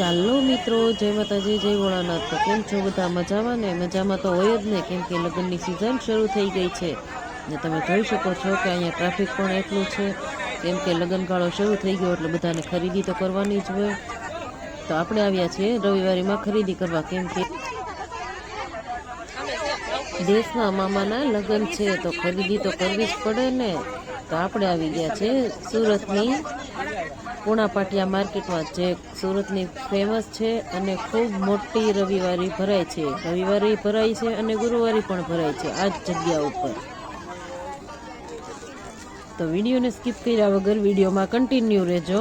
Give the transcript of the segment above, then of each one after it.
ચાલો મિત્રો, જય માતાજી, જય ભોળાનાથ. તો કેમ છો બધા મજામાં ને? મજામાં તો હોય જ ને, કેમ કે લગ્નની સિઝન શરૂ થઈ ગઈ છે. ને તમે જોઈ શકો છો કે અહીંયા ટ્રાફિક પણ એટલું છે. કેમ કે લગ્નગાળો શરૂ થઈ ગયો, એટલે બધાને ખરીદી તો કરવાની જ હોય. તો આપણે આવ્યા છીએ રવિવારીમાં ખરીદી કરવા, કેમ કે દેશના મામાના લગ્ન છે, તો ખરીદી તો કરવી જ પડે ને. તો આપણે આવી ગયા છે સુરતની પૂણા પાટિયા માર્કેટમાં જે સુરતની ફેમસ છે અને ખૂબ મોટી રવિવારી ભરાય છે. રવિવારે ભરાય છે અને ગુરુવારે પણ ભરાય છે આ જ જગ્યા ઉપર. તો વિડીયોને સ્કીપ કર્યા વગર વિડીયોમાં કન્ટિન્યુ રહેજો.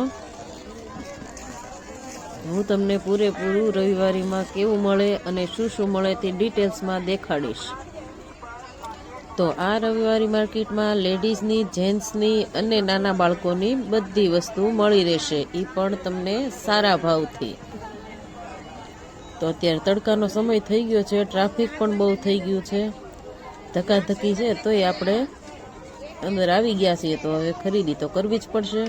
હું તમને પૂરેપૂરું રવિવારીમાં કેવું મળે અને શું શું મળે તે ડિટેલ્સમાં દેખાડીશ. તો આ રવિવારી માર્કેટમાં લેડીઝની, જેન્ટ્સની અને નાના બાળકોની બધી વસ્તુ મળી રહેશે. એ પણ તમને સારા ભાવથી. તો અત્યારે તડકાનો સમય થઈ ગયો છે. ટ્રાફિક પણ બહુ થઈ ગયું છે. ધકાધકી છે, તોય આપણે અંદર આવી ગયા છીએ. તો હવે ખરીદી તો કરવી જ પડશે.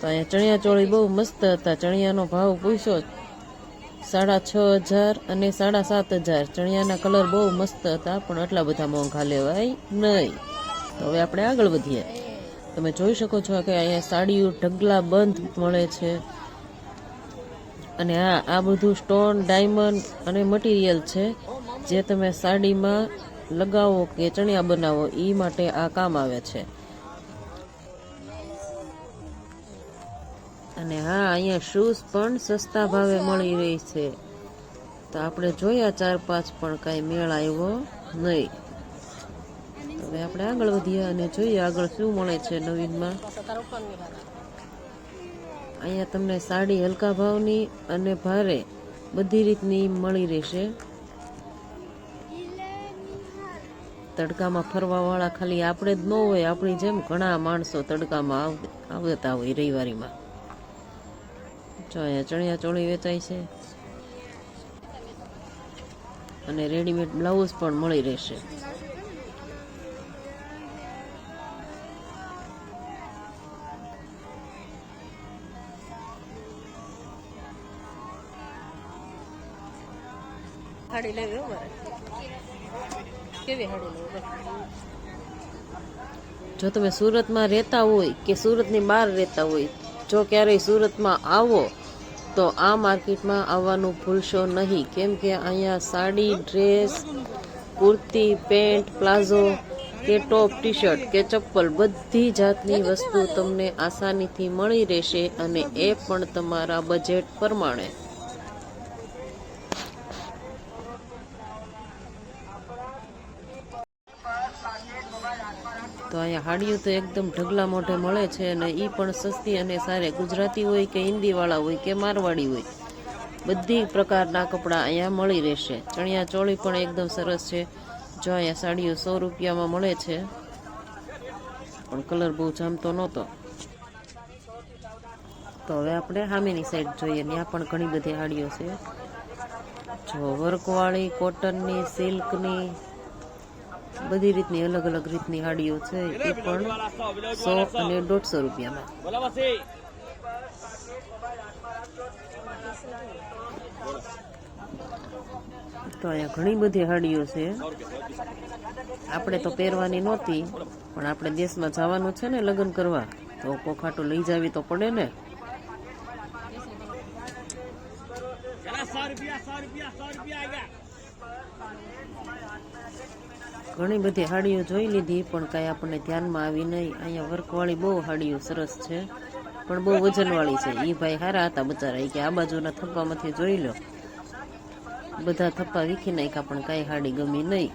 તો અહીંયા ચણિયા ચોળી બહુ મસ્ત હતા. ચણિયાનો ભાવ પૂછ્યો સાડા છ હજાર અને સાડા સાત હજાર. ચણિયાના કલર બહુ મસ્ત હતા, પણ આટલા બધા મોંઘા લેવાય નહીં. તો હવે આપણે આગળ વધીએ. તમે જોઈ શકો છો કે અહીંયા સાડીઓ ઢગલા બંધ મળે છે. અને હા આ બધું સ્ટોન, ડાયમંડ અને મટીરિયલ છે. જે તમે સાડીમાં લગાવો કે ચણિયા બનાવો એ માટે આ કામ આવે છે. અને હા, અહીંયા શૂઝ પણ સસ્તા ભાવે મળી રહી છે. તો આપણે જોયા ચાર પાંચ પણ કાંઈ મેળ આવ્યો નહીં. હવે આપણે આગળ વધીએ અને જોઈએ આગળ શું મળે છે નવીનમાં. અહીંયા તમને સાડી હલકા ભાવની અને ભારે બધી રીતની મળી રહેશે. તડકામાં ફરવાવાળા ખાલી આપણે જ ન હોય, આપણી જેમ ઘણા માણસો તડકામાં આવતા હોય રવિવારીમાં. જો અહીંયા ચણિયા ચોળી વેચાય છે. અને રેડીમેડ બ્લાઉઝ પણ મળી રહેશે. હાડી લેવી કેવી હાડી જો તમે સુરતમાં રહેતા હોય કે સુરતની બહાર રહેતા હોય જો ક્યારેય સુરતમાં આવો તો આ માર્કેટમાં આવવાનું ભૂલશો નહીં. કેમ કે અહીંયા sari, dress, kurti, pant, palazzo કે ટોપ ટી શર્ટ કે ચપ્પલ બધી જાતની વસ્તુ તમને આસાનીથી મળી રહેશે અને એ પણ તમારા બજેટ પ્રમાણે. તો અહીંયા હાડીઓ તો એકદમ ઢગલા મોઢે મળે છે અને એ પણ સસ્તી અને સારી ગુજરાતી હોય કે હિન્દીવાળા હોય કે મારવાડી હોય. બધી પ્રકારના કપડાં અહીંયા મળી રહેશે. ચણિયા ચોળી પણ એકદમ સરસ છે. જો અહીંયા સાડીઓ સો રૂપિયામાં મળે છે. પણ કલર બહુ જામતો નહોતો. તો હવે આપણે સામેની સાઈડ જોઈએ. ત્યાં પણ ઘણી બધી સાડીઓ છે. જો વર્કવાળી કોટનની સિલ્કની બધી રીતની અલગ અલગ રીતની સાડીઓ છે એ પણ સો અને દોઢસો રૂપિયામાં. તો અહીંયા ઘણી બધી હાડીઓ છે. આપણે તો પહેરવાની નહોતી પણ આપણે દેશમાં જવાનું છે ને લગ્ન કરવા. તો કોખાટો લઈ જાવી તો પડે ને. ઘણી બધી હાડીઓ જોઈ લીધી, પણ કાંઈ આપણને ધ્યાનમાં આવી નહીં. અહીંયા વર્કવાળી બહુ હાડીઓ સરસ છે, પણ બહુ વજનવાળી છે. એ ભાઈ સારા હતા બચારા. કે આ બાજુના થપ્પામાંથી જોઈ લો. બધા થપ્પા વીખી નાખ્યા, પણ કાંઈ હાડી ગમી નહીં.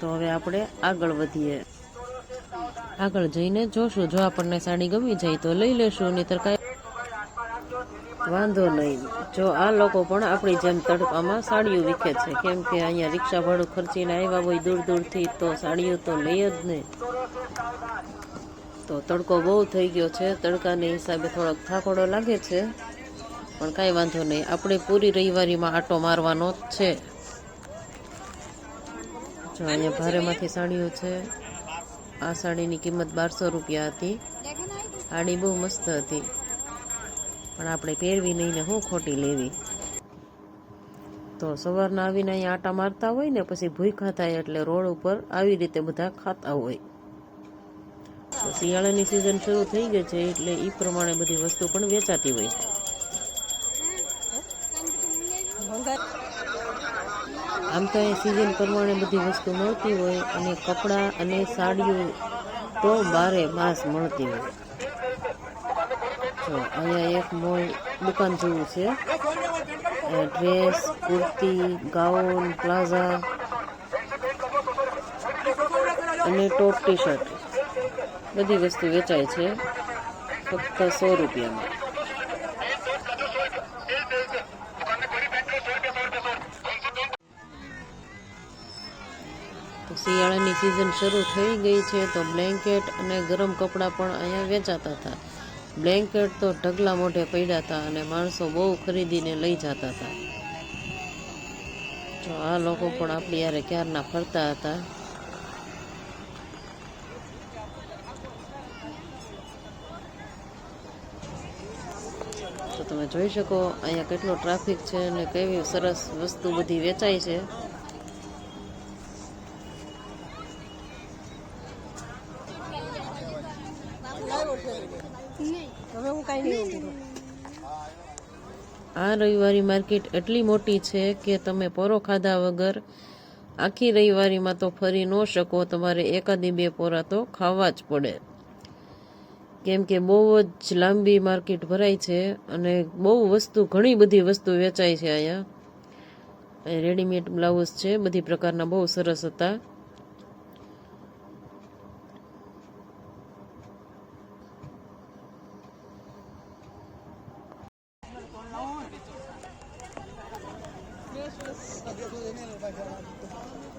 તો હવે આપણે આગળ વધીએ. આગળ જઈને જોશું. જો આપણને સાડી ગમી જાય તો લઈ લેશું, નહીતર કાંઈ વાંધો નહીં. જો આ લોકો પણ આપણી જેમ તડકામાં સાડીઓ વિખે છે. કેમ કે અહીંયા રિક્ષા ભાડું ખર્ચીને આવ્યા હોય દૂર દૂરથી, તો સાડીઓ તો લઈ જ નહીં તો તડકો બહુ થઈ ગયો છે. તડકાને હિસાબે થોડોક થાકોડો લાગે છે. પણ કાંઈ વાંધો નહીં. આપણે પૂરી રવિવારીમાં આટો મારવાનો જ છે. જો અહીંયા ભારેમાંથી સાડીઓ છે. આ સાડીની કિંમત બારસો રૂપિયા હતી. સાડી બહુ મસ્ત હતી. પણ આપણે પહેરવી નહીં ને હું ખોટી લેવી. તો સવારના આવીને અહીંયા આટા મારતા હોય ને પછી ભૂખા થાય એટલે રોડ ઉપર આવી રીતે બધા ખાતા હોય. તો શિયાળાની સિઝન શરૂ થઈ ગઈ છે એટલે એ પ્રમાણે બધી વસ્તુ પણ વેચાતી હોય. આમ તો અહીં સિઝન પ્રમાણે બધી વસ્તુ મળતી હોય અને કપડાં અને સાડીઓ તો બારે માસ મળતી હોય. અહીંયા એક મોલ દુકાન જેવું છે. ડ્રેસ, કુર્તી, ગાઉન, પ્લાઝા અને ટોપ ટી શર્ટ બધી વસ્તુ વેચાય છે, ફક્ત સો રૂપિયામાં. શિયાળાની સિઝન શરૂ થઈ ગઈ છે, તો બ્લેન્કેટ અને ગરમ કપડાં પણ અહીંયા વેચાતા હતા. બ્લેન્કેટ તો ઢગલા મોઢે પડ્યા હતા અને માણસો બહુ ખરીદીને લઈ જતા હતા જો આ લોકો પણ આપણી યારે ક્યારના ફરતા હતા. તો તમે જોઈ શકો અહીંયા કેટલો ટ્રાફિક છે અને કેવી સરસ વસ્તુ બધી વેચાય છે. આ રવિવારી માર્કેટ એટલી મોટી છે કે તમે પોરો ખાધા વગર આખી રવિવારીમાં તો ફરી ન શકો. તમારે એકાદી બે પોરા તો ખાવા જ પડે. કેમ કે બહુ જ લાંબી માર્કેટ ભરાય છે અને બહુ વસ્તુ, ઘણી બધી વસ્તુ વેચાય છે અહીંયા. અહીં રેડીમેડ બ્લાઉઝ છે, બધી પ્રકારના બહુ સરસ હતા.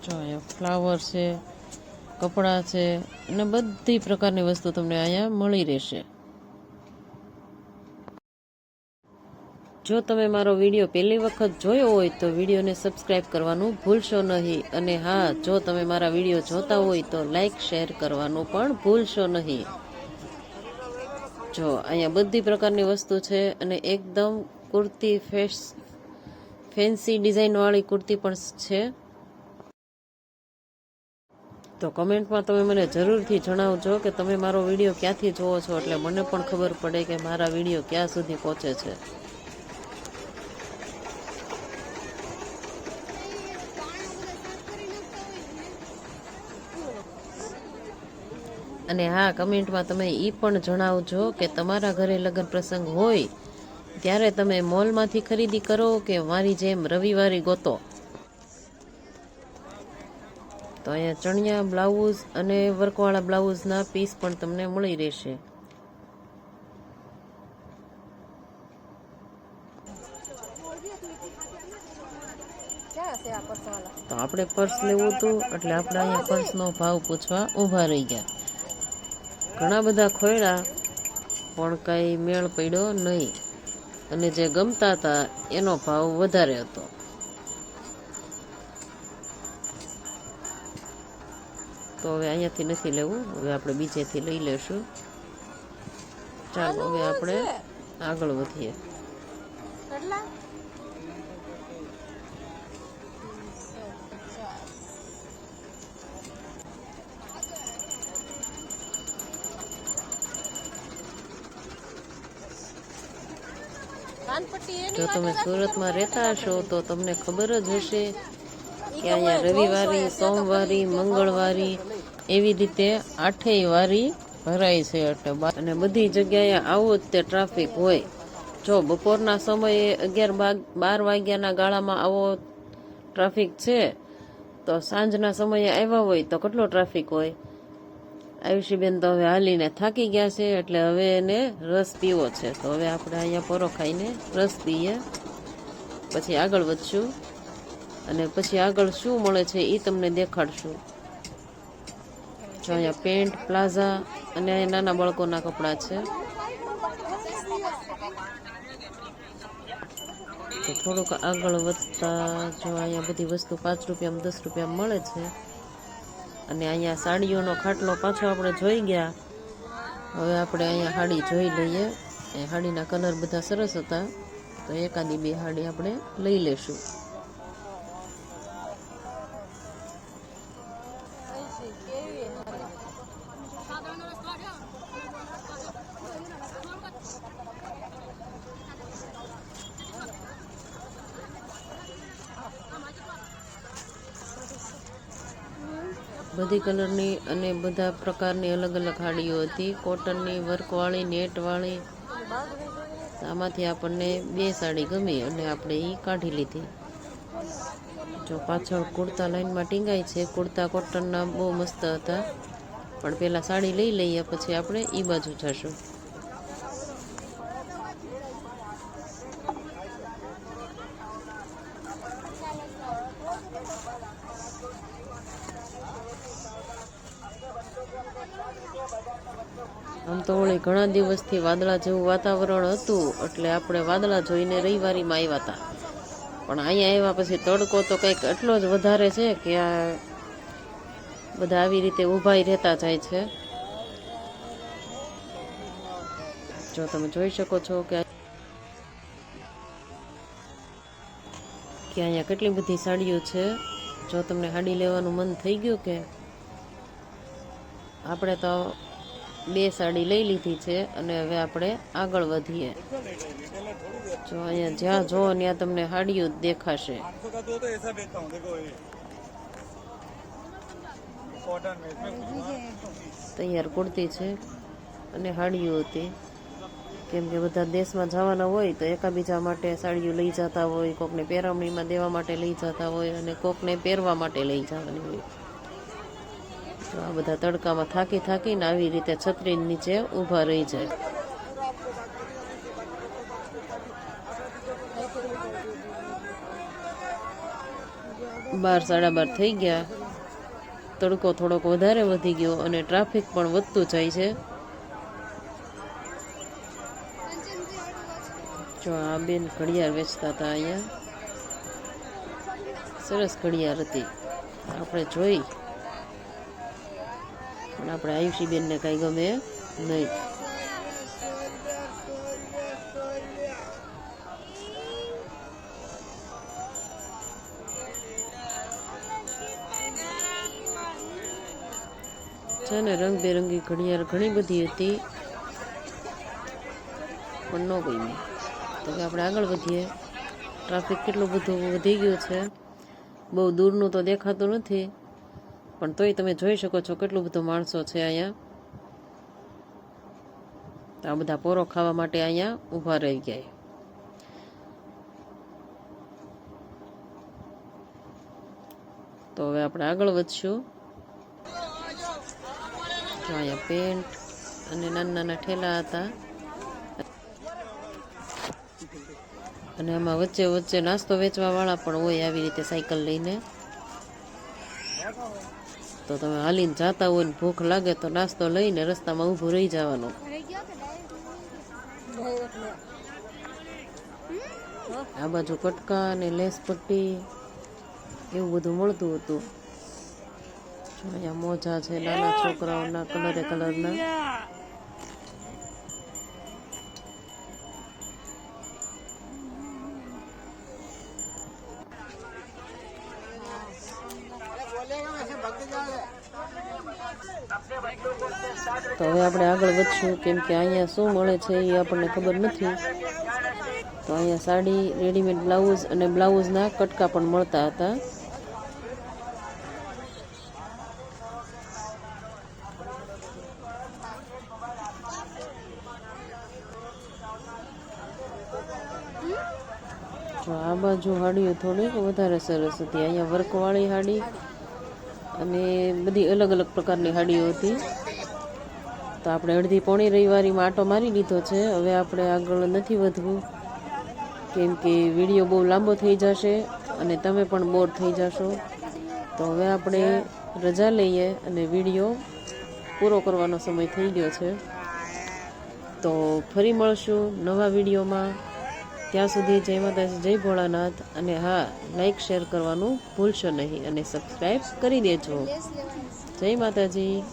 જો, અહીંયા ફ્લાવર છે, કપડાં છે, અને બધી પ્રકારની વસ્તુ તમને અહીંયા મળી રહેશે. જો તમે મારો વીડિયો પહેલી વખત જોયો હોય તો વિડીયોને સબસ્ક્રાઈબ કરવાનું ભૂલશો નહીં. અને હા, જો તમે મારા વીડિયો જોતા હોય તો લાઈક શેર કરવાનું પણ ભૂલશો નહીં. જો, અહીંયા બધી પ્રકારની વસ્તુ છે અને એકદમ કુર્તી ફેસ ફેન્સી ડિઝાઇનવાળી કુર્તી પણ છે. તો કમેન્ટમાં તમે મને જરૂરથી જણાવજો કે તમે મારો વીડિયો ક્યાંથી જોવો છો એટલે મને પણ ખબર પડે કે મારા વીડિયો ક્યાં સુધી પહોંચે છે. અને હા, કમેન્ટમાં તમે એ પણ જણાવજો કે તમારા ઘરે લગ્ન પ્રસંગ હોય ત્યારે તમે મોલમાંથી ખરીદી કરો કે મારી જેમ રવિવારે ગોતો? તો અહીંયા ચણિયા બ્લાઉઝ અને વર્કવાળા બ્લાઉઝના પીસ પણ તમને મળી રહેશે. તો આપણે પર્સ લેવું હતું એટલે આપણે અહીંયા પર્સનો ભાવ પૂછવા ઊભા રહી ગયા. ઘણા બધા ખોયડા પણ કાંઈ મેળ પડ્યો નહીં. અને જે ગમતા હતા એનો ભાવ વધારે હતો. તો હવે અહીંયાથી નથી લેવું હવે આપણે બીજેથી લઈ લેશું. ચાલો હવે આપણે આગળ વધીએ. જો તમે સુરતમાં રહેતા હશો તો તમને ખબર જ હશે કે અહીંયા રવિવારી સોમવારી મંગળવારી એવી રીતે આઠેય વારી ભરાય છે એટલે અને બધી જગ્યાએ આવો જ તે ટ્રાફિક હોય. જો બપોરના સમયે અગિયાર બાગ- બાર વાગ્યાના ગાળામાં આવો ટ્રાફિક છે તો સાંજના સમયે આવ્યા હોય તો કેટલો ટ્રાફિક હોય? આયુષીબેન તો હવે હાલીને થાકી ગયા છે, એટલે હવે એને રસ પીવો છે. તો હવે આપણે અહીંયા પરો ખાઈને રસ પીએ. પછી આગળ વધશું. અને પછી આગળ શું મળે છે એ તમને દેખાડશું. જો અહીંયા પેન્ટ, પ્લાઝા અને અહીંયા નાના બાળકોના કપડાં છે. તો થોડુંક આગળ વધતા જો અહીંયા બધી વસ્તુ પાંચ રૂપિયામાં દસ રૂપિયામાં મળે છે. અને અહીંયા સાડીઓનો ખાટલો પાછો આપણે જોઈ ગયા. હવે આપણે અહીંયા સાડી જોઈ લઈએ. એ સાડીના કલર બધા સરસ હતા. તો એકાદી બે સાડી આપણે લઈ લેશું. બધી કલરની અને બધા પ્રકારની અલગ અલગ સાડીઓ હતી. કોટનની, વર્કવાળી, નેટવાળી. આમાંથી આપણને બે સાડી ગમી અને આપણે એ કાઢી લીધી. જો પાછળ કુર્તા લાઈનમાં ટીંગાય છે. કુર્તા કોટનના બહુ મસ્ત હતા. પણ પહેલાં સાડી લઈ લઈએ, પછી આપણે એ બાજુ જશું. તો ઘણા દિવસથી વાદળા જેવું વાતાવરણ હતું, એટલે આપણે વાદળા જોઈને રવિવારીમાં આવ્યા હતા. પણ અહીંયા આવ્યા પછી તડકો તો કંઈક એટલો જ વધારે છે કે આ બધા આવી રીતે ઊભાઈ રહેતા જાય છે. જો તમે જોઈ શકો છો કે કે અહીંયા કેટલી બધી સાડીઓ છે. જો તમને સાડી લેવાનું મન થઈ ગયું કે? આપણે તો બે સાડી લઈ લીધી છે અને હવે આપણે આગળ વધીએ. જો અહીંયા જ્યાં જો, ત્યાં તમને સાડીઓ જ દેખાશે. તૈયાર કુર્તી છે અને સાડીઓ હતી. કેમ કે બધા દેશમાં જવાના હોય તો એકાબીજા માટે સાડીઓ લઈ જતા હોય, કોકને પહેરવણીમાં દેવા માટે લઈ જતા હોય અને કોકને પહેરવા માટે લઈ જવાની હોય. તો આ બધા તડકામાં થાકી થાકીને આવી રીતે છત્રી નીચે ઊભા રહી જાય. બાર સાડા બાર થઈ ગયા. તડકો થોડોક વધારે વધી ગયો અને ટ્રાફિક પણ વધતું જાય છે. જો આ બેન ઘડિયાળ વેચતા હતા અહીંયા. સરસ ઘડિયાળ હતી. આપણે જોઈ. પણ આપણે આયુષી બેનને કાંઈ ગમે નહીં. છે ને, રંગબેરંગી ઘડિયાળ ઘણી બધી હતી, પણ ન ગમી. તો કે આપણે આગળ વધીએ. ટ્રાફિક કેટલું બધું વધી ગયું છે. બહુ દૂરનું તો દેખાતું નથી. પણ તોય તમે જોઈ શકો છો કેટલું બધું માણસો છે અહીંયા. આ બધા પોરો ખાવા માટે અહીંયા ઊભા રહી ગયા. તો હવે આપણે આગળ વધશું. જો અહીંયા પેન્ટ અને નાના નાના ઠેલા હતા. અને એમાં વચ્ચે વચ્ચે નાસ્તો વેચવા વાળા પણ હોય આવી રીતે સાયકલ લઈને. તો તમે હાલીને જાતા હોય ને ભૂખ લાગે તો નાસ્તો લઈને રસ્તામાં ઊભું રહી જવાનું. આ બાજુ કટકા અને લેસ પટ્ટી, એવું બધું મળતું હતું. અહીંયા મોજા છે, નાના છોકરાઓના, કલરે કલરના. વધશું કેમ કે અહીંયા શું મળે છે એ આપણને ખબર નથી. તો અહીંયા સાડી રેડીમેડ બ્લાઉઝ અને બ્લાઉઝના કટકા પણ મળતા હતા. આ બાજુ હાડીઓ થોડીક વધારે સરસ હતી. અહીંયા વર્કવાળી હાડી અને બધી અલગ અલગ પ્રકારની હાડીઓ હતી. તો આપણે અડધી પોણી રવિવારીમાં આટો મારી લીધો છે. હવે આપણે આગળ નથી વધવું. કેમ કે વીડિયો બહુ લાંબો થઈ જશે અને તમે પણ બોર થઈ જશો. તો હવે આપણે રજા લઈએ અને વીડિયો પૂરો કરવાનો સમય થઈ ગયો છે. તો ફરી મળશું નવા વિડીયોમાં. ત્યાં સુધી જય માતાજી, જય ભોળાનાથ અને હા લાઈક શેર કરવાનું ભૂલશો નહીં અને સબસ્ક્રાઈબ કરી દેજો. જય માતાજી.